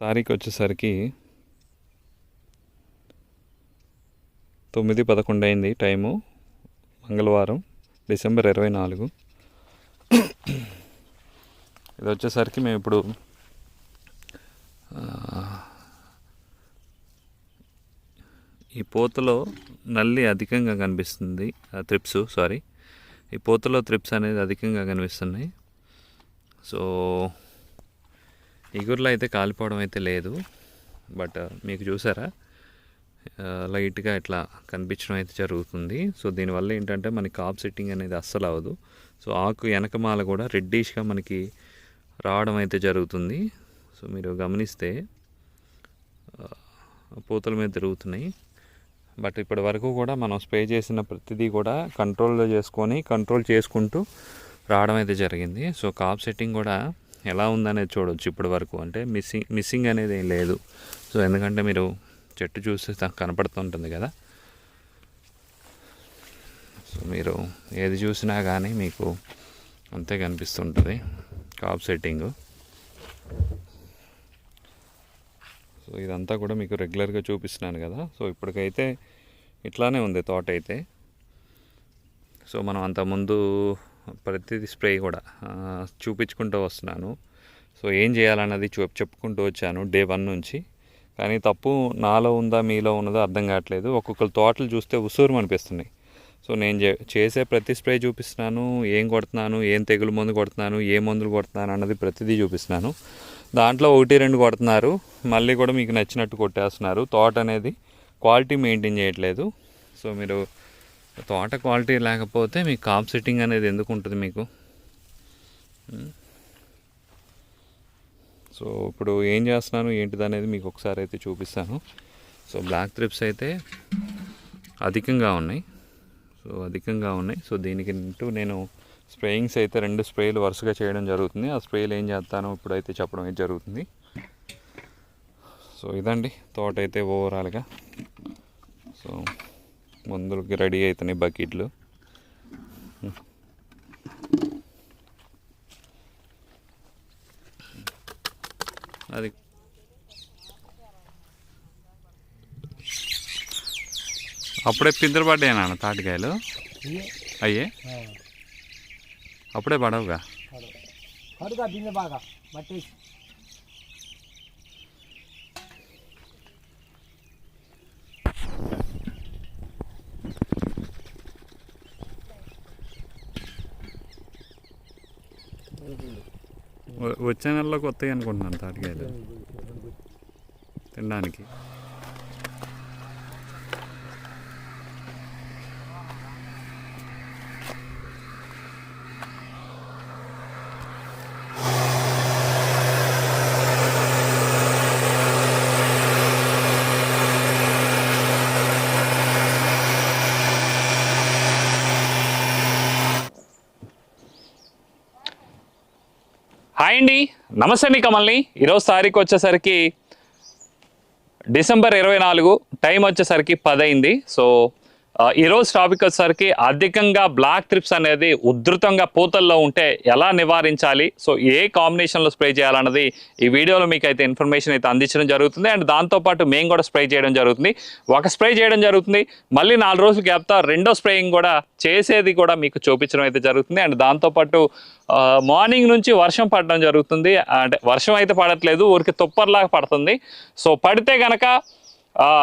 తారీఖు వచ్చేసరికి తొమ్మిది పదకొండు అయింది టైము మంగళవారం డిసెంబర్ ఇరవై నాలుగు. ఇది వచ్చేసరికి మేము ఇప్పుడు ఈ పోతలో నల్లి అధికంగా కనిపిస్తుంది త్రిప్స్ సారీ. ఈ పోతలో త్రిప్స్ అనేది అధికంగా కనిపిస్తున్నాయి. సో ఇగురులో అయితే కాలిపోవడం అయితే లేదు. బట్ మీకు చూసారా? లైట్గా ఇట్లా కనిపించడం అయితే జరుగుతుంది. సో దీనివల్ల ఏంటంటే మనకి కాప్ సెట్టింగ్ అనేది అస్సలు అవ్వదు. సో ఆకు వెనకమాల కూడా రెడ్డిష్గా మనకి రావడం అయితే జరుగుతుంది. సో మీరు గమనిస్తే పూతల మీద తిరుగుతున్నాయి. బట్ ఇప్పటి వరకు కూడా మనం స్ప్రే చేసిన ప్రతిదీ కూడా కంట్రోల్లో చేసుకొని కంట్రోల్ చేసుకుంటూ రావడం అయితే జరిగింది. సో కాప్ సెట్టింగ్ కూడా ఎలా ఉందనేది చూడవచ్చు ఇప్పటి వరకు. అంటే మిస్సింగ్ మిస్సింగ్ అనేది ఏం లేదు. సో ఎందుకంటే మీరు చెట్టు చూస్తే కనపడుతుంటుంది కదా. సో మీరు ఏది చూసినా కానీ మీకు అంతే కనిపిస్తుంటుంది. Cap setting. సో ఇదంతా కూడా మీకు రెగ్యులర్గా చూపిస్తున్నాను కదా. సో ఇప్పటికైతే ఇట్లానే ఉంది తోట అయితే సో మనం అంతకుముందు ప్రతిదీ స్ప్రే కూడా చూపించుకుంటూ వస్తున్నాను. సో ఏం చేయాలన్నది చూ చెప్పుకుంటూ వచ్చాను డే వన్ నుంచి. కానీ తప్పు నాలో ఉందా మీలో ఉన్నదో అర్థం కావట్లేదు. ఒక్కొక్కరు తోటలు చూస్తే ఉసూరు అనిపిస్తున్నాయి. సో నేను చే- చేసే ప్రతి స్ప్రే చూపిస్తున్నాను ఏం కొడుతున్నాను ఏం తెగులు మందు కొడుతున్నాను ఏ మందులు కొడుతున్నాను అన్నది ప్రతిదీ చూపిస్తున్నాను. దాంట్లో ఒకటి రెండు కొడుతున్నారు. మళ్ళీ కూడా మీకు నచ్చినట్టు కొట్టేస్తున్నారు. తోట అనేది క్వాలిటీ మెయింటైన్ చేయట్లేదు. సో మీరు తోట క్వాలిటీ లేకపోతే మీకు కాప్ సెట్టింగ్ అనేది ఎందుకు ఉంటుంది మీకు? సో ఇప్పుడు ఏం చేస్తున్నాను ఏంటిది అనేది మీకు ఒకసారి అయితే చూపిస్తాను. సో బ్లాక్ త్రిప్స్ అయితే అధికంగా ఉన్నాయి. సో అధికంగా ఉన్నాయి. సో దీనికి అంటూ నేను స్ప్రేయింగ్స్ అయితే రెండు స్ప్రేలు వరుసగా చేయడం జరుగుతుంది. ఆ స్ప్రేలు ఏం చేస్తానో ఇప్పుడైతే చెప్పడం అయితే జరుగుతుంది. సో ఇదండి తోట అయితే ఓవరాల్గా సో మందులకి రెడీ అవుతున్నాయి బకెట్లు. అది. అప్పుడే పిందరు పడ్డాయి నాన్న తాటికాయలు? అయ్యే? అప్పుడే పడవుగా? బాగా. వచ్చే నెలలో కొత్తవి అనుకుంటున్నాను తాటికాయలు. తినడానికి హాయ్ అండి నమస్తే మీ కమల్ని. ఈరోజు తారీఖు వచ్చేసరికి డిసెంబర్ ఇరవై నాలుగు టైం వచ్చేసరికి పదైంది. సో ఈరోజు టాపిక్ వచ్చేసరికి అధికంగా బ్లాక్ ట్రిప్స్ అనేది ఉధృతంగా పూతల్లో ఉంటే ఎలా నివారించాలి? సో ఏ కాంబినేషన్లో స్ప్రే చేయాలన్నది ఈ వీడియోలో మీకు అయితే ఇన్ఫర్మేషన్ అయితే అందించడం జరుగుతుంది. అండ్ దాంతోపాటు మేము కూడా స్ప్రే చేయడం జరుగుతుంది. ఒక స్ప్రే చేయడం జరుగుతుంది. మళ్ళీ నాలుగు రోజులు గ్యాప్తో రెండో స్ప్రేయింగ్ కూడా చేసేది కూడా మీకు చూపించడం అయితే జరుగుతుంది. అండ్ దాంతోపాటు మార్నింగ్ నుంచి వర్షం పడడం జరుగుతుంది. అంటే వర్షం అయితే పడట్లేదు ఊరికి తుప్పర్లాగా పడుతుంది. సో పడితే కనుక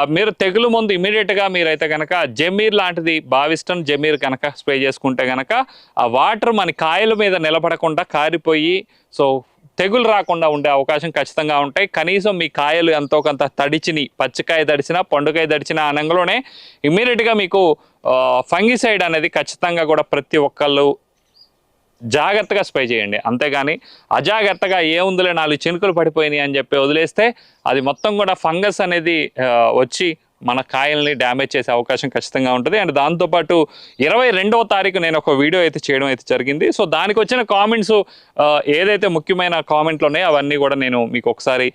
మీరు తెగులు ముందు ఇమీడియట్గా మీరైతే కనుక జమీర్ లాంటిది భావిస్తాం జమీర్ కనుక స్ప్రే చేసుకుంటే కనుక ఆ వాటర్ మన కాయల మీద నిలబడకుండా కారిపోయి సో తెగులు రాకుండా ఉండే అవకాశం ఖచ్చితంగా ఉంటాయి. కనీసం మీ కాయలు ఎంతో కొంత తడిచిని పచ్చికాయ తడిచినా పండుకాయ తడిచిన అనంగలోనే ఇమీడియట్గా మీకు ఫంగిసైడ్ అనేది ఖచ్చితంగా కూడా ప్రతి ఒక్కళ్ళు జాగ్రత్తగా స్ప్రే చేయండి. అంతేగాని అజాగ్రత్తగా ఏముందిలే నాలుగు చినుకులు పడిపోయినాయి అని చెప్పి వదిలేస్తే అది మొత్తం కూడా ఫంగస్ అనేది వచ్చి మన కాయల్ని డ్యామేజ్ చేసే అవకాశం ఖచ్చితంగా ఉంటుంది. అండ్ దాంతోపాటు ఇరవై రెండవ తారీఖు నేను ఒక వీడియో అయితే చేయడం అయితే జరిగింది. సో దానికి వచ్చిన కామెంట్స్ ఏదైతే ముఖ్యమైన కామెంట్లు ఉన్నాయో అవన్నీ కూడా నేను మీకు ఒకసారి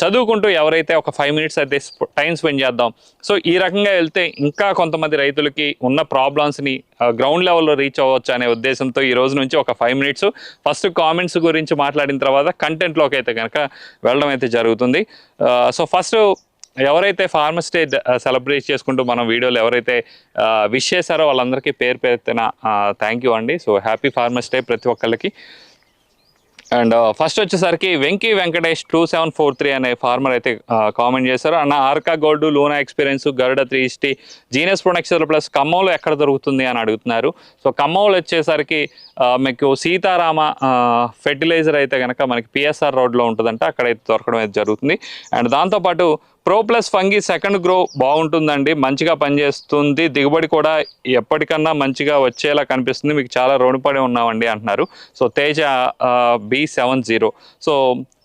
చదువుకుంటూ ఎవరైతే ఒక ఫైవ్ మినిట్స్ అయితే టైం స్పెండ్ చేద్దాం. సో ఈ రకంగా వెళ్తే ఇంకా కొంతమంది రైతులకి ఉన్న ప్రాబ్లమ్స్ని గ్రౌండ్ లెవెల్లో రీచ్ అవ్వచ్చు అనే ఉద్దేశంతో ఈ రోజు నుంచి ఒక ఫైవ్ మినిట్స్. ఫస్ట్ కామెంట్స్ గురించి మాట్లాడిన తర్వాత కంటెంట్లోకి అయితే కనుక వెళ్ళడం అయితే జరుగుతుంది. సో ఫస్ట్ ఎవరైతే ఫార్మర్స్ డే సెలబ్రేట్ చేసుకుంటూ మనం వీడియోలు ఎవరైతే విష్ చేశారో వాళ్ళందరికీ పేరు పేరున థ్యాంక్ యూ అండి. సో హ్యాపీ ఫార్మర్స్ డే ప్రతి ఒక్కళ్ళకి. అండ్ ఫస్ట్ వచ్చేసరికి Venky Venkatesh two seven four three అనే ఫార్మర్ అయితే కామెంట్ చేశారు. అన్న Arka gold Luna experience Garuda three ఇస్టీ genius production plus ఖమ్మంలో ఎక్కడ దొరుకుతుంది అని అడుగుతున్నారు. సో ఖమ్మంలో వచ్చేసరికి మీకు సీతారామ ఫెర్టిలైజర్ అయితే కనుక మనకి పిఎస్ఆర్ రోడ్లో ఉంటుందంట. అక్కడైతే దొరకడం అయితే జరుగుతుంది. అండ్ దాంతోపాటు pro plus fungi second grow బాగుంటుందండి మంచిగా పనిచేస్తుంది దిగుబడి కూడా ఎప్పటికన్నా మంచిగా వచ్చేలా కనిపిస్తుంది మీకు చాలా రుణపడి ఉన్నామండి అంటున్నారు. So Teja B seven zero so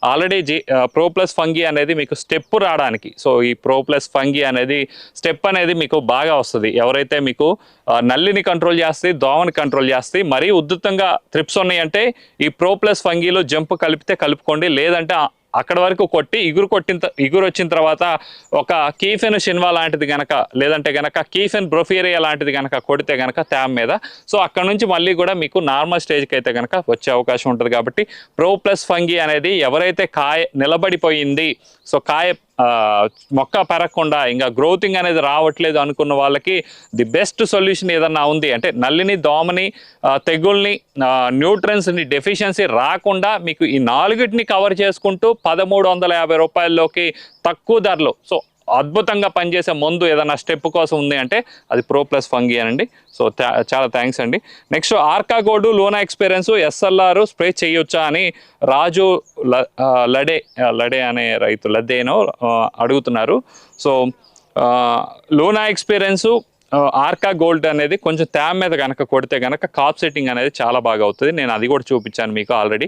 already G pro plus fungi అనేది మీకు స్టెప్ రావడానికి సో ఈ ప్రో ప్లస్ ఫంగి అనేది స్టెప్ అనేది మీకు బాగా వస్తుంది. ఎవరైతే మీకు నల్లిని కంట్రోల్ చేస్తే దోమని కంట్రోల్ చేస్తే మరీ ఉద్ధృతంగా త్రిప్స్ ఉన్నాయంటే ఈ ప్రో ప్లస్ ఫంగిలో జంప్ కలిపితే కలుపుకోండి లేదంటే అక్కడ వరకు కొట్టి ఇగురు కొట్టిన త- ఇగురు వచ్చిన తర్వాత ఒక కీఫెన్ షిన్వా లాంటిది గనక లేదంటే గనక కీఫెన్ బ్రొఫీరియా లాంటిది గనక కొడితే గనక ట్యామ్ మీద. సో అక్కడ నుంచి మళ్ళీ కూడా మీకు నార్మల్ స్టేజ్కి అయితే గనక వచ్చే అవకాశం ఉంటుంది కాబట్టి ప్రో ప్లస్ ఫంగి అనేది ఎవరైతే కాయ నిలబడిపోయింది సో కాయ మొక్క పెరగకుండా ఇంకా గ్రోతింగ్ అనేది రావట్లేదు అనుకున్న వాళ్ళకి ది బెస్ట్ సొల్యూషన్ ఏదన్నా ఉంది అంటే నల్లిని దోమని తెగుల్ని న్యూట్రన్స్ని డెఫిషియన్సీ రాకుండా మీకు ఈ నాలుగిటిని కవర్ చేసుకుంటూ పదమూడు వందల యాభై రూపాయల్లోకి తక్కువ ధరలో. సో అద్భుతంగా పనిచేసే మందు ఏదైనా స్టెప్ కోసం ఉంది అంటే అది ప్రో ప్లస్ ఫంగి అనండి. సో చాలా థ్యాంక్స్ అండి. Next Arka gold Luna experience SLR spray చేయొచ్చా అని రాజు లడే లడే అనే రైతు లదేనో అడుగుతున్నారు. సో లోనా ఎక్స్పీరియన్స్ ఆర్కా గోల్డ్ అనేది కొంచెం తేమ మీద కనుక కొడితే కనుక కాప్ సెట్టింగ్ అనేది చాలా బాగా అవుతుంది. నేను అది కూడా చూపించాను మీకు ఆల్రెడీ.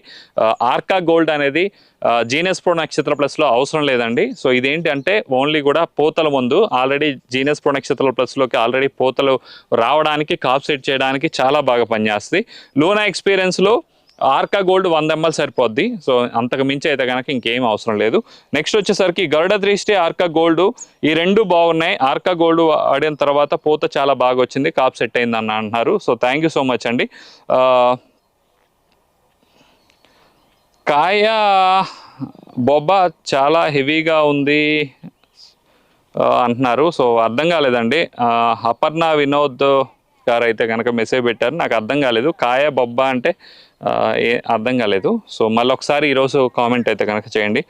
ఆర్కా గోల్డ్ అనేది జీనస్ ప్రో నక్షత్ర ప్లస్లో అవసరం లేదండి. సో ఇదేంటి అంటే ఓన్లీ కూడా పూతల ముందు ఆల్రెడీ జీనస్ ప్రో నక్షత్ర ప్లస్లోకి ఆల్రెడీ పూతలు రావడానికి కాప్ సెట్ చేయడానికి చాలా బాగా పనిచేస్తుంది. లూనా ఎక్స్పీరియన్స్లో ఆర్కా గోల్డ్ వంద ఎంఎల్ సరిపోద్ది. సో అంతకు మించి అయితే కనుక ఇంకేం అవసరం లేదు. నెక్స్ట్ వచ్చేసరికి గరుడ దృష్టి ఆర్కా గోల్డ్ ఈ రెండు బాగున్నాయి. ఆర్కా గోల్డ్ ఆడిన తర్వాత పూత చాలా బాగా వచ్చింది. కాప్ సెట్ అయింది అన్న అంటున్నారు. So thank you so much అండి. కాయ బొబ్బ చాలా హెవీగా ఉంది అంటున్నారు. సో అర్థం కాలేదండి. అపర్ణ వినోద్ గారు అయితే కనుక మెసేజ్ పెట్టారు. నాకు అర్థం కాలేదు. కాయ బొబ్బ అంటే ఏ అర్థం కాలేదు. సో మళ్ళీ ఒకసారి ఈరోజు కామెంట్ అయితే కనుక చేయండి.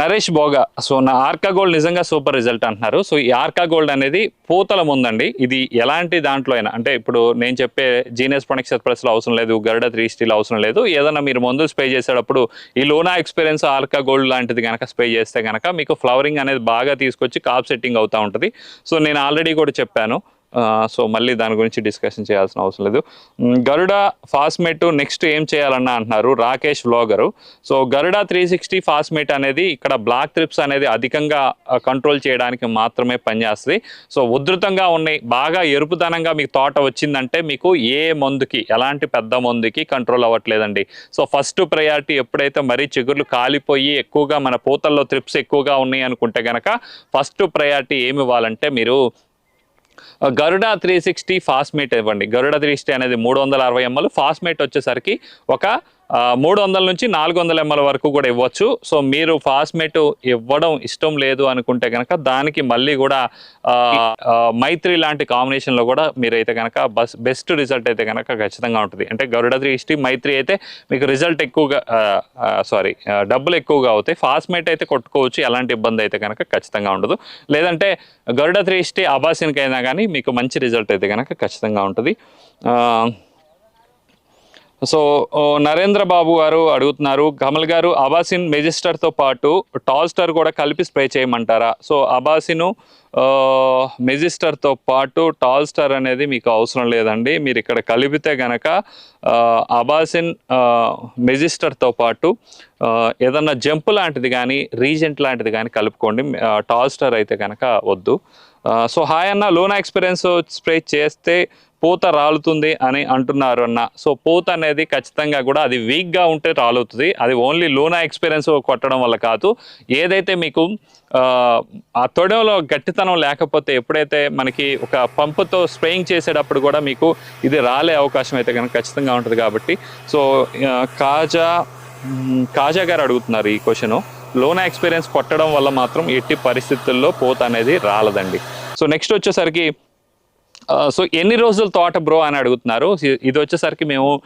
నరేష్ బోగా. సో నా ఆర్కా గోల్డ్ నిజంగా సూపర్ రిజల్ట్ అంటున్నారు. సో ఈ ఆర్కా గోల్డ్ అనేది పూతల ముందండి. ఇది ఎలాంటి దాంట్లో అయినా అంటే ఇప్పుడు నేను చెప్పే జీనియస్ ప్రొడక్ట్స్ ఎక్స్ప్రెస్లో అవసరం లేదు గరుడ త్రీ స్టీల్ అవసరం లేదు. ఏదైనా మీరు మందులు స్ప్రే చేసేటప్పుడు ఈ లోనా ఎక్స్పీరియన్స్ ఆర్కా గోల్డ్ లాంటిది కనుక స్ప్రే చేస్తే కనుక మీకు ఫ్లవరింగ్ అనేది బాగా తీసుకొచ్చి కాప్ సెట్టింగ్ అవుతూ ఉంటుంది. సో నేను ఆల్రెడీ కూడా చెప్పాను. సో మళ్ళీ దాని గురించి డిస్కషన్ చేయాల్సిన అవసరం లేదు. గరుడ ఫాస్మేట్ నెక్స్ట్ ఏం చేయాలన్నా అంటున్నారు Rakesh vlogger so Garuda three sixty ఫాస్మేట్ అనేది ఇక్కడ బ్లాక్ ట్రిప్స్ అనేది అధికంగా కంట్రోల్ చేయడానికి మాత్రమే పనిచేస్తుంది. సో ఉధృతంగా ఉన్నాయి బాగా ఎరుపుదనంగా మీకు తోట వచ్చిందంటే మీకు ఏ మందుకి ఎలాంటి పెద్ద మందుకి కంట్రోల్ అవ్వట్లేదండి. సో ఫస్ట్ ప్రయారిటీ ఎప్పుడైతే మరీ చిగుర్లు కాలిపోయి ఎక్కువగా మన పూతల్లో త్రిప్స్ ఎక్కువగా ఉన్నాయి అనుకుంటే కనుక ఫస్ట్ ప్రయారిటీ ఏమి ఇవ్వాలంటే మీరు గరుడ త్రీ సిక్స్టీ ఫాస్మేట్ ఇవ్వండి. గరుడ త్రీ సిక్స్టీ అనేది మూడు వందల అరవై ఎంఎల్. ఫాస్మేట్ వచ్చేసరికి ఒక మూడు వందల నుంచి నాలుగు వందల ఎంఎల్ వరకు కూడా ఇవ్వచ్చు. సో మీరు ఫాస్మేట్ ఇవ్వడం ఇష్టం లేదు అనుకుంటే కనుక దానికి మళ్ళీ కూడా మైత్రి లాంటి కాంబినేషన్లో కూడా మీరైతే కనుక బస్ బెస్ట్ రిజల్ట్ అయితే కనుక ఖచ్చితంగా ఉంటుంది. అంటే గరుడ త్రీ సిక్స్టీ మైత్రి అయితే మీకు రిజల్ట్ ఎక్కువగా సారీ డబ్బులు ఎక్కువగా అవుతాయి. ఫాస్మేట్ అయితే కొట్టుకోవచ్చు ఎలాంటి ఇబ్బంది అయితే కనుక ఖచ్చితంగా ఉండదు. లేదంటే గరుడ త్రీ ఇష్టి అబాసిన్కి అయినా కానీ మీకు మంచి రిజల్ట్ అయితే కనుక ఖచ్చితంగా ఉంటుంది. సో నరేంద్ర బాబు గారు అడుగుతున్నారు కమల్ గారు అబాసిన్ మెజిస్టర్తో పాటు టాల్స్టర్ కూడా కలిపి స్ప్రే చేయమంటారా? సో అబాసిను మెజిస్టర్తో పాటు టాల్స్టర్ అనేది మీకు అవసరం లేదండి. మీరు ఇక్కడ కలిపితే గనక అబాసిన్ మెజిస్టర్తో పాటు ఏదన్నా జంప్ లాంటిది కానీ రీజెంట్ లాంటిది కానీ కలుపుకోండి. ఆ, టాల్స్టర్ అయితే కనుక వద్దు. సో హాయ్ అన్న లోనా ఎక్స్పీరియన్స్ స్ప్రే చేస్తే పూత రాలుతుంది అని అంటున్నారు అన్న సో పూత అనేది ఖచ్చితంగా కూడా అది వీక్గా ఉంటే రాలుతుంది అది ఓన్లీ లోనా ఎక్స్పీరియన్స్ కొట్టడం వల్ల కాదు. ఏదైతే మీకు ఆ, తొడవలో గట్టితనం లేకపోతే ఎప్పుడైతే మనకి ఒక పంపుతో స్ప్రేయింగ్ చేసేటప్పుడు కూడా మీకు ఇది రాలే అవకాశం అయితే కనుక ఖచ్చితంగా ఉంటుంది కాబట్టి. సో కాజా కాజా గారు అడుగుతున్నారు ఈ క్వశ్చను. లోనా ఎక్స్పీరియన్స్ కొట్టడం వల్ల మాత్రం ఎట్టి పరిస్థితుల్లో పోత అనేది రాలదండి. సో నెక్స్ట్ వచ్చేసరికి సో ఎన్ని రోజులు తోట బ్రో అని అడుగుతున్నారు? ఇది వచ్చేసరికి మేము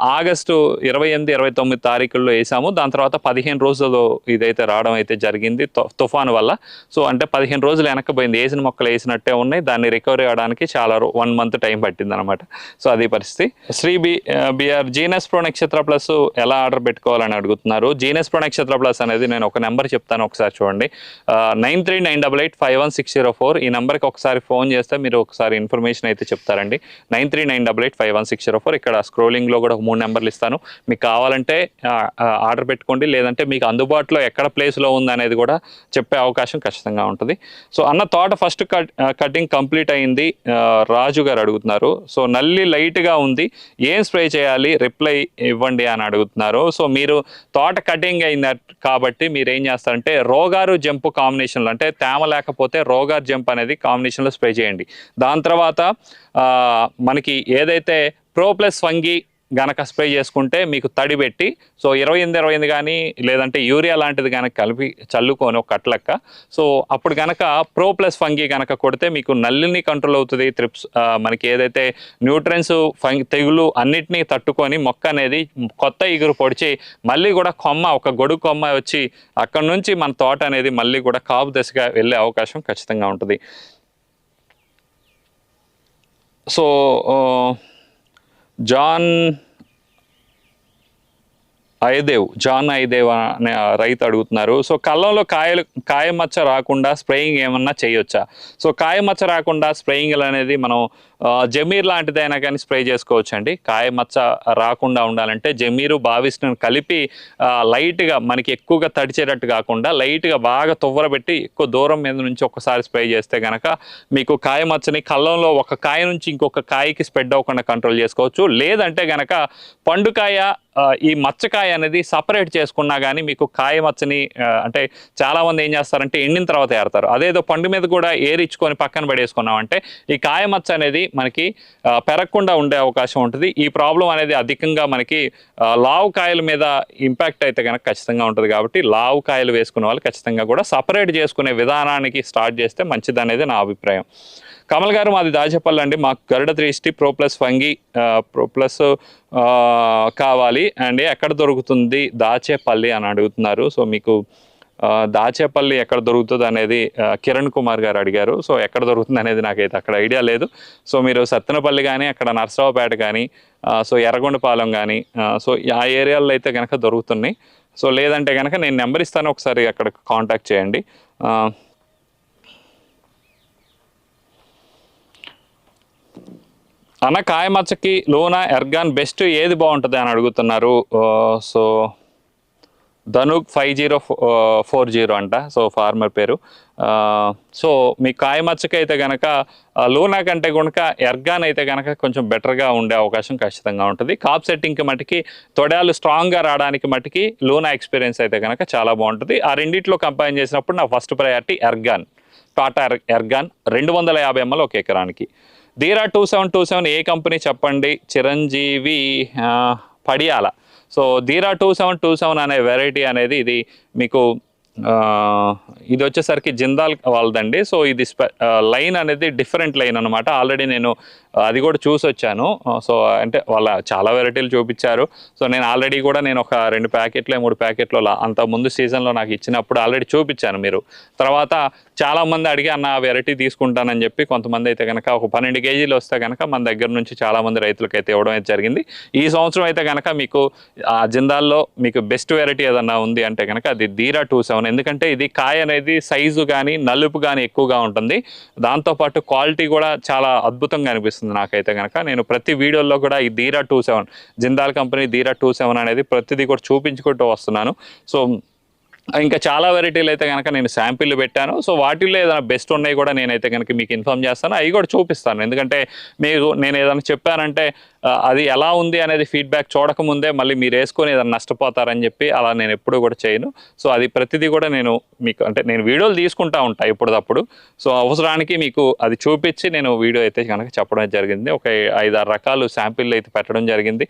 ఆగస్టు ఇరవై ఎనిమిది ఇరవై తొమ్మిది తారీఖుల్లో వేసాము. దాని తర్వాత పదిహేను రోజులు ఇదైతే రావడం అయితే జరిగింది తు- తుఫాను వల్ల. సో అంటే పదిహేను రోజులు వెనకపోయింది వేసిన మొక్కలు వేసినట్టే ఉన్నాయి. దాన్ని రికవరీ అవడానికి చాలా వన్ మంత్ టైం పట్టింది అనమాట సో అది పరిస్థితి. Shri B BR genus pro Nakshatra plus ఎలా ఆర్డర్ పెట్టుకోవాలని అడుగుతున్నారు? జీనస్ ప్రో నక్షత్ర ప్లస్ అనేది నేను ఒక నెంబర్ చెప్తాను ఒకసారి చూడండి. Nine three nine double eight five one six zero four ఈ నెంబర్కి ఒకసారి ఫోన్ చేస్తే మీరు ఒకసారి ఇన్ఫర్మేషన్ అయితే చెప్తారండి. Nine three nine double eight five one six zero four. ఇక్కడ స్క్రోలింగ్లో కూడా ఒక మూడు నెంబర్లు ఇస్తాను. మీకు కావాలంటే ఆర్డర్ పెట్టుకోండి. లేదంటే మీకు అందుబాటులో ఎక్కడ ప్లేస్లో ఉంది అనేది కూడా చెప్పే అవకాశం ఖచ్చితంగా ఉంటుంది. సో అన్న తోట ఫస్ట్ కట్ కటింగ్ కంప్లీట్ అయింది. రాజు గారు అడుగుతున్నారు. సో నల్లి లైట్గా ఉంది. ఏం స్ప్రే చేయాలి? రిప్లై ఇవ్వండి అని అడుగుతున్నారు. సో మీరు తోట కటింగ్ అయింది కాబట్టి మీరు ఏం చేస్తారంటే రోగారు జంప్ కాంబినేషన్లో అంటే తేమ లేకపోతే రోగారు జంప్ అనేది కాంబినేషన్లో స్ప్రే చేయండి. దాని తర్వాత తర్వాత మనకి ఏదైతే ప్రో ప్లస్ వంగి గనక స్ప్రే చేసుకుంటే మీకు తడి పెట్టి సో ఇరవై ఎనిమిది ఇరవై ఎనిమిది కానీ లేదంటే యూరియా లాంటిది కనుక కలిపి చల్లుకొని ఒక కట్లక్క. సో అప్పుడు గనక ప్రో ప్లస్ ఫంగి కనుక కొడితే మీకు నల్లిని కంట్రోల్ అవుతుంది త్రిప్స్ మనకి ఏదైతే న్యూట్రన్స్ ఫంగి తెగులు అన్నిటినీ తట్టుకొని మొక్క అనేది కొత్త ఇగురు పొడిచి మళ్ళీ కూడా కొమ్మ ఒక గొడుగు కొమ్మ వచ్చి అక్కడ నుంచి మన తోట అనేది మళ్ళీ కూడా కాపు దశగా వెళ్ళే అవకాశం ఖచ్చితంగా ఉంటుంది. సో ఆ, అయదేవ్ ఐదేవ్ జాన్ ఐదేవ్ అనే రైతు అడుగుతున్నారు. సో కళ్ళంలో కాయలు కాయ మచ్చ రాకుండా స్ప్రేయింగ్ ఏమన్నా చేయొచ్చా? సో కాయ మచ్చ రాకుండా స్ప్రేయింగ్ అనేది మనం జమీర్ లాంటిదైనా కానీ స్ప్రే చేసుకోవచ్చు అండి కాయ మచ్చ రాకుండా ఉండాలంటే జమీరు బావిస్ను కలిపి లైట్గా మనకి ఎక్కువగా తడిచేటట్టు కాకుండా లైట్గా బాగా తువ్వరబెట్టి ఎక్కువ దూరం మీద నుంచి ఒకసారి స్ప్రే చేస్తే కనుక మీకు కాయ మచ్చని కళ్ళంలో ఒక కాయ నుంచి ఇంకొక కాయకి స్ప్రెడ్ అవ్వకుండా కంట్రోల్ చేసుకోవచ్చు. లేదంటే కనుక పండుకాయ ఈ మచ్చకాయ అనేది సపరేట్ చేసుకున్నా కానీ మీకు కాయ మచ్చని అంటే చాలామంది ఏం చేస్తారంటే ఎండిన తర్వాత ఏరుతారు. అదేదో పండు మీద కూడా ఏరిచ్చుకొని పక్కన పడేసుకున్నామంటే ఈ కాయ మచ్చ అనేది మనకి పెరగకుండా ఉండే అవకాశం ఉంటుంది. ఈ ప్రాబ్లం అనేది అధికంగా మనకి లావు కాయల మీద ఇంపాక్ట్ అయితే కనుక ఖచ్చితంగా ఉంటుంది కాబట్టి లావు కాయలు వేసుకునే వాళ్ళు ఖచ్చితంగా కూడా సపరేట్ చేసుకునే విధానానికి స్టార్ట్ చేస్తే మంచిది అనేది నా అభిప్రాయం. కమల్ గారు మాది దాచేపల్లి అండి. మాకు Garuda three pro plus fungi pro plus కావాలి. అండ్ ఎక్కడ దొరుకుతుంది? దాచేపల్లి అని అడుగుతున్నారు. సో మీకు దాచేపల్లి ఎక్కడ దొరుకుతుంది అనేది కిరణ్ కుమార్ గారు అడిగారు. సో ఎక్కడ దొరుకుతుంది అనేది నాకైతే అక్కడ ఐడియా లేదు. సో మీరు సత్తెనపల్లి కానీ అక్కడ నర్సరావుపేట కానీ సో ఎర్రగొండపాలెం కానీ సో ఆ ఏరియాలో అయితే కనుక దొరుకుతున్నాయి. సో లేదంటే కనుక నేను నెంబర్ ఇస్తాను. ఒకసారి అక్కడ కాంటాక్ట్ చేయండి ఆ, అన్న కాయమచ్చకి లోనా ఎర్గాన్ బెస్ట్ ఏది బాగుంటుంది అని అడుగుతున్నారు. So Dhanuka five zero four zero అంట సో ఫార్మర్ పేరు. సో మీ కాయమచ్చకి అయితే కనుక లోనా కంటే కనుక ఎర్గాన్ అయితే కనుక కొంచెం బెటర్గా ఉండే అవకాశం ఖచ్చితంగా ఉంటుంది. కాప్ సెట్టింగ్కి మటుకి తొడాలు స్ట్రాంగ్గా రావడానికి మటుకి లోనా ఎక్స్పీరియన్స్ అయితే కనుక చాలా బాగుంటుంది. ఆ రెండిట్లో కంపైన్ చేసినప్పుడు నా ఫస్ట్ ప్రయారిటీ ఎర్గాన్. టాటా ఎర్ ఎర్గాన్ రెండు వందల యాభై ఎంఎల్ ఒక ఎకరానికి. Dheera two seven two seven ఏ కంపెనీ చెప్పండి? Chiranjeevi Padiyala. So Dheera two seven two seven అనే వెరైటీ అనేది ఇది మీకు ఇది వచ్చేసరికి జిందాల్ వాళ్ళదండి. సో ఇది స్పె లైన్ అనేది డిఫరెంట్ లైన్ అనమాట ఆల్రెడీ నేను అది కూడా చూసి వచ్చాను సో అంటే వాళ్ళ చాలా వెరైటీలు చూపించారు. సో నేను ఆల్రెడీ కూడా నేను ఒక రెండు ప్యాకెట్లు మూడు ప్యాకెట్లు అంత ముందు సీజన్లో నాకు ఇచ్చినప్పుడు ఆల్రెడీ చూపించాను మీరు. తర్వాత చాలా మంది అడిగి అన్న వెరైటీ తీసుకుంటానని చెప్పి కొంతమంది అయితే కనుక ఒక పన్నెండు కేజీలు వస్తే కనుక మన దగ్గర నుంచి చాలామంది రైతులకైతే రైతులకు అయితే ఇవ్వడం అయితే జరిగింది. ఈ సంవత్సరం అయితే కనుక మీకు ఆ జిందాల్లో మీకు బెస్ట్ వెరైటీ ఏదన్నా ఉంది అంటే కనుక అది ధీరా టూ సెవెన్. ఎందుకంటే ఇది కాయ అనేది సైజు కానీ నలుపు కానీ ఎక్కువగా ఉంటుంది. దాంతోపాటు క్వాలిటీ కూడా చాలా అద్భుతంగా అనిపిస్తుంది. నాకైతే కనుక నేను ప్రతి వీడియోలో కూడా ఈ Dheera two seven Jindal company Dheera two seven అనేది ప్రతిదీ కూడా చూపించుకుంటూ వస్తున్నాను. సో ఇంకా చాలా వెరైటీలు అయితే కనుక నేను శాంపిల్ పెట్టాను. సో వాటిల్లో ఏదైనా బెస్ట్ ఉన్నాయి కూడా నేనైతే కనుక మీకు ఇన్ఫామ్ చేస్తాను. అవి కూడా చూపిస్తాను. ఎందుకంటే మీకు నేను ఏదైనా చెప్పానంటే అది ఎలా ఉంది అనేది ఫీడ్బ్యాక్ చూడకముందే మళ్ళీ మీరు వేసుకొని ఏదైనా నష్టపోతారని చెప్పి అలా నేను ఎప్పుడూ కూడా చేయను. సో అది ప్రతిదీ కూడా నేను మీకు అంటే నేను వీడియోలు తీసుకుంటా ఉంటా ఇప్పుడప్పుడు సో అవసరానికి మీకు అది చూపించి నేను వీడియో అయితే కనుక చెప్పడం జరిగింది. ఒక ఐదారు రకాలు శాంపిల్ అయితే పెట్టడం జరిగింది.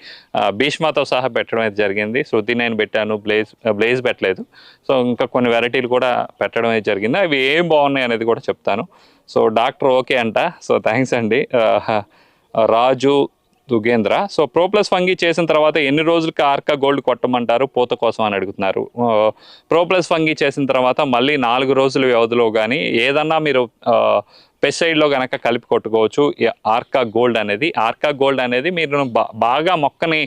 భీష్మాతో సహా పెట్టడం అయితే జరిగింది. శృతి నేను పెట్టాను బ్లేజ్ బ్లేజ్ పెట్టలేదు. సో ఇంకా కొన్ని వెరైటీలు కూడా పెట్టడం అయితే జరిగింది. అవి ఏం బాగున్నాయి అనేది కూడా చెప్తాను. సో డాక్టర్ ఓకే అంట. సో థ్యాంక్స్ అండి. రాజు దుగేంద్ర. సో ప్రోప్లస్ ఫంగి చేసిన తర్వాత ఎన్ని రోజులకి ఆర్కా గోల్డ్ కొట్టమంటారు? పూత కోసం అని అడుగుతున్నారు. ప్రోప్లస్ ఫంగి చేసిన తర్వాత మళ్ళీ నాలుగు రోజుల వ్యవధిలో కానీ ఏదన్నా మీరు పెస్టైడ్లో కనుక కలిపి కొట్టుకోవచ్చు. ఆర్కా గోల్డ్ అనేది. ఆర్కా గోల్డ్ అనేది మీరు బాగా మొక్కని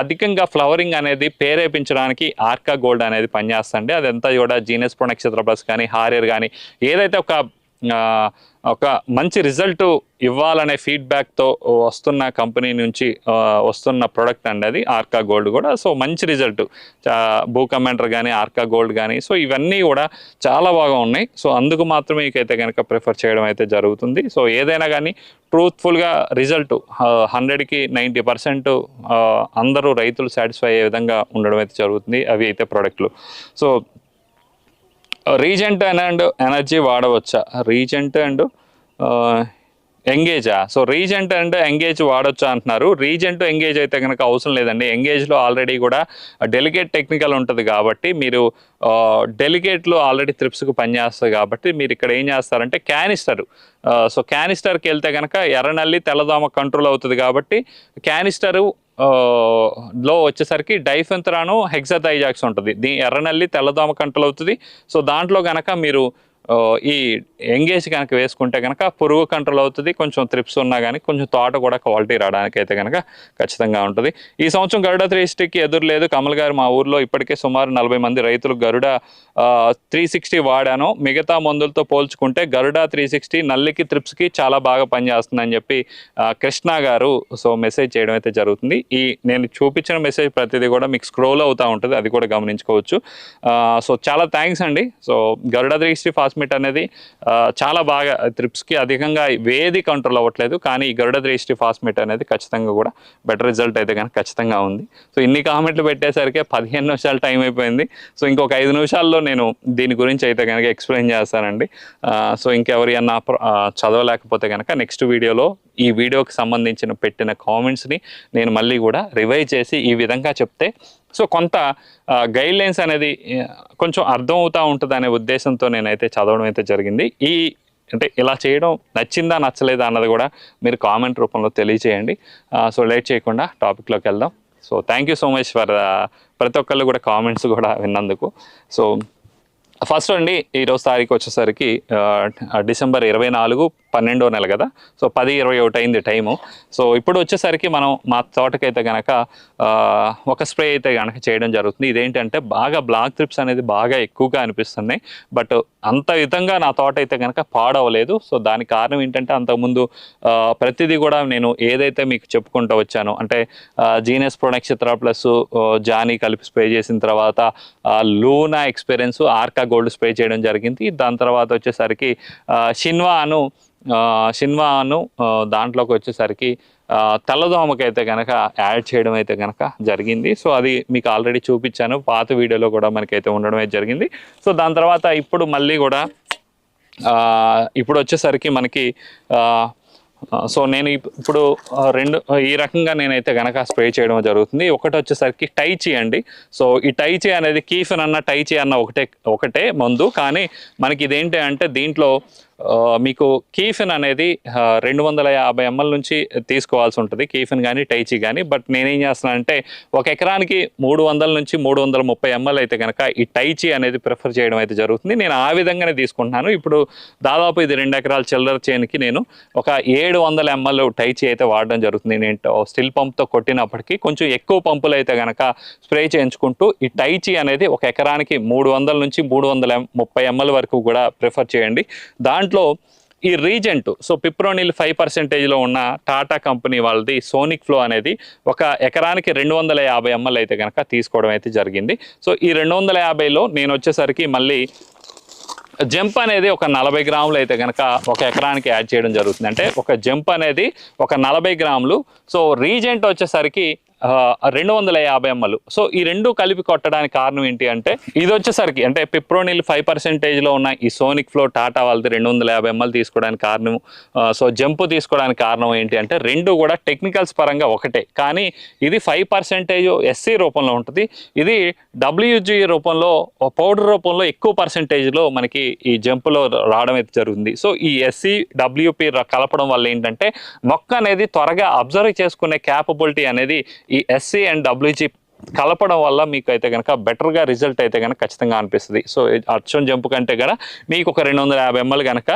అధికంగా ఫ్లవరింగ్ అనేది ప్రేరేపించడానికి ఆర్కా గోల్డ్ అనేది పనిచేస్తుంది అదంతా కూడా జీనస్ ప్రో నక్షత్ర ప్లస్ కానీ హారియర్ కానీ ఏదైతే ఒక ఒక మంచి రిజల్ట్ ఇవ్వాలనే ఫీడ్బ్యాక్తో వస్తున్న కంపెనీ నుంచి వస్తున్న ప్రోడక్ట్ అండి అది ఆర్కా గోల్డ్ కూడా. సో మంచి రిజల్ట్. భూ కమాండర్ కానీ ఆర్కా గోల్డ్ కానీ సో ఇవన్నీ కూడా చాలా బాగా ఉన్నాయి. సో అందుకు మాత్రమే మీకైతే కనుక ప్రిఫర్ చేయడం అయితే జరుగుతుంది. సో ఏదైనా కానీ ట్రూత్ఫుల్గా రిజల్ట్ హండ్రెడ్కి నైంటీ పర్సెంట్ అందరూ రైతులు సాటిస్ఫై అయ్యే విధంగా ఉండడం అయితే జరుగుతుంది. అవి అయితే ప్రోడక్ట్లు సో రీజెంట్ అండ్ ఎనర్జీ వాడవచ్చా? రీజెంట్ అండ్ ఎంగేజా? సో రీజెంట్ అండ్ ఎంగేజ్ వాడొచ్చా అంటున్నారు. రీజెంట్ ఎంగేజ్ అయితే కనుక అవసరం లేదండి. ఎంగేజ్లో ఆల్రెడీ కూడా డెలికేట్ టెక్నికల్ ఉంటుంది కాబట్టి మీరు డెలికేట్లో ఆల్రెడీ త్రిప్స్కు పనిచేస్తుంది కాబట్టి మీరు ఇక్కడ ఏం చేస్తారంటే క్యానిస్టర్. సో క్యానిస్టర్కి వెళ్తే కనుక ఎర్రనల్లి తెల్లదోమ కంట్రోల్ అవుతుంది కాబట్టి క్యానిస్టరు లో వచ్చేసరికి డైఫెంత్రాను హెక్సథైజాక్స్ ఉంటుంది. దీ ఎర్రనల్లి తెల్లదోమ కంట్రోల్ అవుతుంది. సో దాంట్లో కనుక మీరు ఈ ఎంగేజ్ కనుక వేసుకుంటే కనుక పురుగు కంట్రోల్ అవుతుంది కొంచెం త్రిప్స్ ఉన్నా కానీ కొంచెం తోట కూడా క్వాలిటీ రావడానికి అయితే కనుక ఖచ్చితంగా ఉంటుంది. ఈ సంవత్సరం గరుడ త్రీ సిక్స్టీకి ఎదురు లేదు. కమల్ గారు మా ఊర్లో ఇప్పటికే సుమారు నలభై మంది రైతులు గరుడ త్రీ సిక్స్టీ వాడాను. మిగతా మందులతో పోల్చుకుంటే గరుడ త్రీ సిక్స్టీ నల్లికి త్రిప్స్కి చాలా బాగా పనిచేస్తుందని చెప్పి కృష్ణ గారు సో మెసేజ్ చేయడం అయితే జరుగుతుంది. ఈ నేను చూపించిన మెసేజ్ ప్రతిదీ కూడా మీకు స్క్రోల్ అవుతూ ఉంటుంది. అది కూడా గమనించుకోవచ్చు. సో చాలా థ్యాంక్స్ అండి. So Garuda three sixty transmit అనేది చాలా బాగా త్రిప్స్కి అధికంగా వేది కంట్రోల్ అవ్వట్లేదు. కానీ ఈ గరుడ త్రీ ఫాస్మిట్ అనేది ఖచ్చితంగా కూడా బెటర్ రిజల్ట్ అయితే కనుక ఖచ్చితంగా ఉంది. సో ఇన్ని కామెంట్లు పెట్టేసరికి పదిహేను నిమిషాలు టైం అయిపోయింది. సో ఇంకొక ఐదు నిమిషాల్లో నేను దీని గురించి అయితే కనుక ఎక్స్ప్లెయిన్ చేస్తానండి. సో ఇంకెవరి అన్నా చదవలేకపోతే కనుక నెక్స్ట్ వీడియోలో ఈ వీడియోకి సంబంధించిన పెట్టిన కామెంట్స్ని నేను మళ్ళీ కూడా రివైజ్ చేసి ఈ విధంగా చెప్తే సో కొంత గైడ్ లైన్స్ అనేది కొంచెం అర్థం అవుతూ ఉంటుంది అనే ఉద్దేశంతో నేనైతే చదవడం అయితే జరిగింది. ఈ అంటే ఇలా చేయడం నచ్చిందా నచ్చలేదా అన్నది కూడా మీరు కామెంట్ రూపంలో తెలియచేయండి. సో లేట్ చేయకుండా టాపిక్లోకి వెళ్దాం. So thank you so much for ప్రతి ఒక్కళ్ళు కూడా కామెంట్స్ కూడా విన్నందుకు. సో ఫస్ట్ అండి ఈరోజు తారీఖు వచ్చేసరికి డిసెంబర్ ఇరవై నాలుగు పన్నెండో నెల కదా? సో పది ఇరవై ఒకటి అయింది టైము. సో ఇప్పుడు వచ్చేసరికి మనం మా తోటకైతే కనుక ఒక స్ప్రే అయితే కనుక చేయడం జరుగుతుంది. ఇదేంటంటే బాగా బ్లాక్ ట్రిప్స్ అనేది బాగా ఎక్కువగా అనిపిస్తున్నాయి. బట్ అంత విధంగా నా తోట అయితే కనుక పాడవలేదు. సో దానికి కారణం ఏంటంటే అంతకుముందు ప్రతిదీ కూడా నేను ఏదైతే మీకు చెప్పుకుంటూ వచ్చానో అంటే జీనస్ ప్రో నక్షత్ర ప్లస్ జానీ కలిపి స్ప్రే చేసిన తర్వాత Luna experience Arka gold spray చేయడం జరిగింది. దాని తర్వాత వచ్చేసరికి షిన్వా షిన్వాను షిన్వా అను దాంట్లోకి వచ్చేసరికి ఆ, తెల్లదోమకి అయితే కనుక యాడ్ చేయడం అయితే కనుక జరిగింది. సో అది మీకు ఆల్రెడీ చూపించాను. పాత వీడియోలో కూడా మనకైతే ఉండడం అయితే జరిగింది. సో దాని తర్వాత ఇప్పుడు మళ్ళీ కూడా ఇప్పుడు వచ్చేసరికి మనకి సో నేను ఇప్- ఇప్పుడు రెండు ఈ రకంగా నేనైతే గనక స్ప్రే చేయడం జరుగుతుంది. ఒకటి వచ్చేసరికి టైచి అండి. సో ఈ టైచి అనేది కీఫెన్ అన్న టైచి అన్న ఒకటే ఒకటే మందు. కానీ మనకి ఇదేంటి అంటే దీంట్లో మీకు కీఫిన్ అనేది రెండు వందల యాభై ఎంఎల్ నుంచి తీసుకోవాల్సి ఉంటుంది. కీఫిన్ కానీ టైచి కానీ బట్ నేనేం చేస్తున్నానంటే ఒక ఎకరానికి మూడు వందల నుంచి మూడు వందల ముప్పై ఎంఎల్ అయితే కనుక ఈ టైచి అనేది ప్రిఫర్ చేయడం అయితే జరుగుతుంది. నేను ఆ విధంగానే తీసుకుంటున్నాను. ఇప్పుడు దాదాపు ఇది రెండు ఎకరాల చిల్లర చేనుకి నేను ఒక ఏడు వందల ఎంఎల్ టైచి అయితే వాడడం జరుగుతుంది. నేను స్టిల్ పంప్తో కొట్టినప్పటికీ కొంచెం ఎక్కువ పంపులు అయితే కనుక స్ప్రే చేయించుకుంటూ ఈ టైచి అనేది ఒక ఎకరానికి మూడు వందల నుంచి మూడు వందల ముప్పై ఎంఎల్ వరకు కూడా ప్రిఫర్ చేయండి. దాంట్లో దాంట్లో ఈ రీజెంట్ సో పిప్రోనిల్ ఫైవ్ పర్సెంటేజ్లో ఉన్న టాటా కంపెనీ వాళ్ళది సోనిక్ ఫ్లో అనేది ఒక ఎకరానికి రెండు వందల యాభై ఎంఎల్ అయితే కనుక తీసుకోవడం అయితే జరిగింది. సో ఈ రెండు వందల యాభైలో నేను వచ్చేసరికి మళ్ళీ జంప్ అనేది ఒక నలభై గ్రాములు అయితే కనుక ఒక ఎకరానికి యాడ్ చేయడం జరుగుతుంది. అంటే ఒక జంప్ అనేది ఒక నలభై గ్రాములు. సో రీజెంట్ వచ్చేసరికి రెండు వందల యాభై ఎంఎల్ సో ఈ రెండు కలిపి కొట్టడానికి కారణం ఏంటి అంటే ఇది వచ్చేసరికి అంటే పిప్రోనిల్ ఫైవ్ పర్సెంటేజ్లో ఉన్న ఈ సోనిక్ ఫ్లో టాటా వాళ్ళది రెండు వందల యాభై ఎంఎల్ తీసుకోవడానికి కారణం సో జంప్ తీసుకోవడానికి కారణం ఏంటి అంటే రెండు కూడా టెక్నికల్స్ పరంగా ఒకటే. కానీ ఇది ఫైవ్ పర్సెంటేజ్ ఎస్సీ రూపంలో ఉంటుంది. ఇది డబ్ల్యూజీ రూపంలో పౌడర్ రూపంలో ఎక్కువ పర్సెంటేజ్లో మనకి ఈ జంపులో రావడం అయితే జరుగుతుంది. సో ఈ ఎస్సీ డబ్ల్యూపీ కలపడం వల్ల ఏంటంటే మొక్క అనేది త్వరగా అబ్జర్వ్ చేసుకునే క్యాపబిలిటీ అనేది ఈ ఎస్సీ అండ్ డబ్ల్యూజీ కలపడం వల్ల మీకు అయితే కనుక బెటర్గా రిజల్ట్ అయితే కనుక ఖచ్చితంగా అనిపిస్తుంది. సో అర్చన్ జంపు కంటే కనుక మీకు ఒక రెండు వందల యాభై ఎంఎల్ కనుక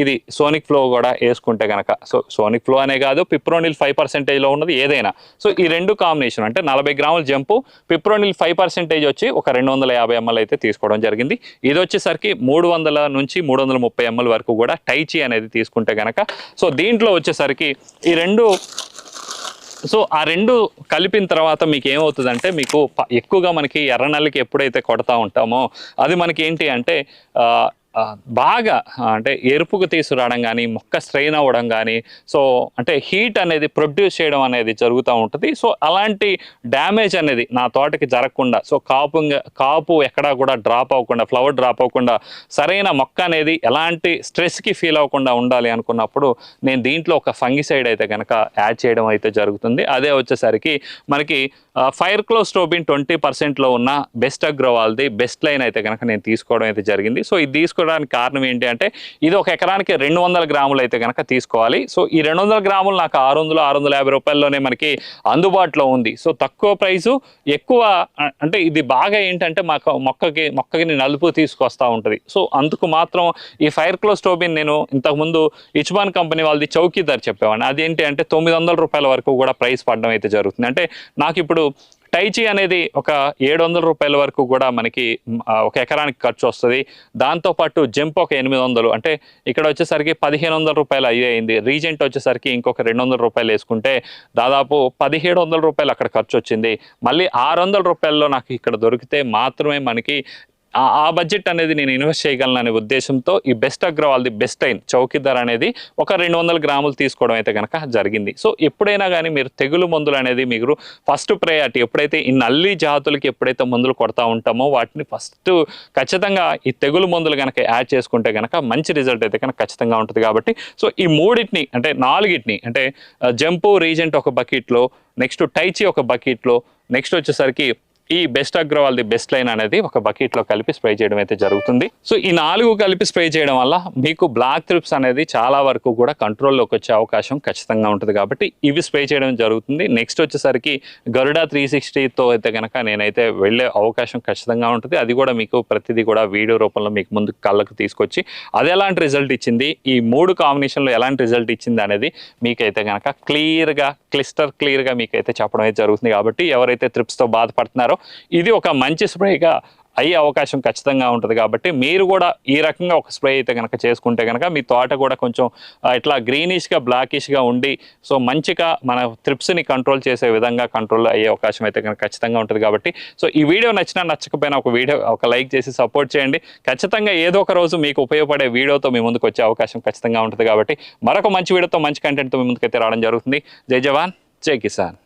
ఇది సోనిక్ ఫ్లో కూడా వేసుకుంటే కనుక సో సోనిక్ ఫ్లో అనే కాదు పిప్రోనిల్ ఫైవ్ పర్సెంటేజ్లో ఉన్నది ఏదైనా. సో ఈ రెండు కాంబినేషన్ అంటే నలభై గ్రాముల జంపు పిప్రోనిల్ ఫైవ్ పర్సెంటేజ్ వచ్చి ఒక రెండు వందల యాభై ఎంఎల్ అయితే తీసుకోవడం జరిగింది. ఇది వచ్చేసరికి మూడు వందల నుంచి మూడు వందల ముప్పై ఎంఎల్ వరకు కూడా టైచి అనేది తీసుకుంటే కనుక సో దీంట్లో వచ్చేసరికి ఈ రెండు సో ఆ రెండు కలిపిన తర్వాత మీకు ఏమవుతుందంటే మీకు ప- ఎక్కువగా మనకి ఎర్రనల్లికి ఎప్పుడైతే కొడతా ఉంటామో అది మనకి ఏంటి అంటే బాగా అంటే ఎరుపుకు తీసుకురావడం కానీ మొక్క స్ట్రెయిన్ అవ్వడం కానీ సో అంటే హీట్ అనేది ప్రొడ్యూస్ చేయడం అనేది జరుగుతూ ఉంటుంది. సో అలాంటి డ్యామేజ్ అనేది నా తోటకి జరగకుండా సో కాపు కాపు ఎక్కడా కూడా డ్రాప్ అవ్వకుండా ఫ్లవర్ డ్రాప్ అవ్వకుండా సరైన మొక్క అనేది ఎలాంటి స్ట్రెస్కి ఫీల్ అవ్వకుండా ఉండాలి అనుకున్నప్పుడు నేను దీంట్లో ఒక ఫంగిసైడ్ అయితే కనుక యాడ్ చేయడం అయితే జరుగుతుంది. అదే వచ్చేసరికి మనకి ఫైర్ క్లోజ్ టోబిన్ ట్వంటీ పర్సెంట్లో ఉన్న బెస్ట్ అగ్రోవాల్ది బెస్ట్ లైన్ అయితే కనుక నేను తీసుకోవడం అయితే జరిగింది. సో ఇది తీసుకోవడానికి కారణం ఏంటి అంటే ఇది ఒక ఎకరానికి రెండు వందల గ్రాములు అయితే కనుక తీసుకోవాలి. సో ఈ రెండు వందల గ్రాములు నాకు ఆరు వందలు ఆరు వందల యాభై రూపాయల్లోనే మనకి అందుబాటులో ఉంది. సో తక్కువ ప్రైసు ఎక్కువ అంటే ఇది బాగా ఏంటంటే మాకు మొక్కకి మొక్కకి నలుపు తీసుకొస్తూ ఉంటుంది. సో అందుకు మాత్రం ఈ ఫైర్ క్లోజ్ టోబిన్ నేను ఇంతకుముందు ఇచ్బాన్ కంపెనీ వాళ్ళది చౌకీదార్ చెప్పేవాడిని. అదేంటి అంటే తొమ్మిది వందల రూపాయల వరకు కూడా ప్రైస్ పడడం అయితే జరుగుతుంది. అంటే నాకు ఇప్పుడు టైచి అనేది ఒక ఏడు వందల రూపాయల వరకు కూడా మనకి ఒక ఎకరానికి ఖర్చు వస్తుంది. దాంతోపాటు జంప్ ఒక ఎనిమిది వందలు అంటే ఇక్కడ వచ్చేసరికి పదిహేను వందల రూపాయలు అయ్యే అయింది. రీజెంట్ వచ్చేసరికి ఇంకొక రెండు వందల రూపాయలు వేసుకుంటే దాదాపు పదిహేడు వందల రూపాయలు అక్కడ ఖర్చు వచ్చింది. మళ్ళీ ఆరు వందల రూపాయల్లో నాకు ఇక్కడ దొరికితే మాత్రమే మనకి ఆ- ఆ బడ్జెట్ అనేది నేను ఇన్వెస్ట్ చేయగలను అనే ఉద్దేశంతో ఈ బెస్ట్ అగ్రవాల్ది బెస్ట్ అయిన్ చౌకీదార్ అనేది ఒక రెండు వందల గ్రాములు తీసుకోవడం అయితే కనుక జరిగింది. సో ఎప్పుడైనా కానీ మీరు తెగులు మందులు అనేది మీరు ఫస్ట్ ప్రయారిటీ ఎప్పుడైతే ఈ నల్లి జాతులకి ఎప్పుడైతే మందులు కొడతా ఉంటామో వాటిని ఫస్ట్ ఖచ్చితంగా ఈ తెగులు మందులు కనుక యాడ్ చేసుకుంటే కనుక మంచి రిజల్ట్ అయితే కనుక ఖచ్చితంగా ఉంటుంది కాబట్టి. సో ఈ మూడింటిని అంటే నాలుగిటిని అంటే జంపు రీజెంట్ ఒక బకెట్లో నెక్స్ట్ టైచి ఒక బకెట్లో నెక్స్ట్ వచ్చేసరికి ఈ బెస్ట్ అగ్రవాల్ది బెస్ట్ లైన్ అనేది ఒక బకెట్లో కలిపి స్ప్రే చేయడం అయితే జరుగుతుంది. సో ఈ నాలుగు కలిపి స్ప్రే చేయడం వల్ల మీకు బ్లాక్ త్రిప్స్ అనేది చాలా వరకు కూడా కంట్రోల్లోకి వచ్చే అవకాశం ఖచ్చితంగా ఉంటుంది కాబట్టి ఇవి స్ప్రే చేయడం జరుగుతుంది. నెక్స్ట్ వచ్చేసరికి గరుడా త్రీ సిక్స్టీతో అయితే కనుక నేనైతే వెళ్ళే అవకాశం ఖచ్చితంగా ఉంటుంది. అది కూడా మీకు ప్రతిదీ కూడా వీడియో రూపంలో మీకు ముందు కళ్ళకు తీసుకొచ్చి అది ఎలాంటి రిజల్ట్ ఇచ్చింది ఈ మూడు కాంబినేషన్లో ఎలాంటి రిజల్ట్ ఇచ్చింది అనేది మీకైతే కనుక క్లియర్గా క్లిస్టర్ క్లియర్గా మీకైతే చెప్పడం అయితే జరుగుతుంది కాబట్టి ఎవరైతే త్రిప్స్తో బాధపడుతున్నారో ఇది ఒక మంచి స్ప్రేగా అయ్యే అవకాశం ఖచ్చితంగా ఉంటుంది కాబట్టి మీరు కూడా ఈ రకంగా ఒక స్ప్రే అయితే కనుక చేసుకుంటే కనుక మీ తోట కూడా కొంచెం ఇట్లా గ్రీనిష్గా బ్లాకిష్గా ఉండి సో మంచిగా మన త్రిప్స్ని కంట్రోల్ చేసే విధంగా కంట్రోల్ అయ్యే అవకాశం అయితే కనుక ఖచ్చితంగా ఉంటుంది కాబట్టి సో ఈ వీడియో నచ్చినా నచ్చకపోయినా ఒక వీడియో ఒక లైక్ చేసి సపోర్ట్ చేయండి. ఖచ్చితంగా ఏదో ఒక రోజు మీకు ఉపయోగపడే వీడియోతో మీ ముందుకు వచ్చే అవకాశం ఖచ్చితంగా ఉంటుంది కాబట్టి మరొక మంచి వీడియోతో మంచి కంటెంట్తో మీ ముందుకైతే రావడం జరుగుతుంది. జై జవాన్ జై కిసాన్.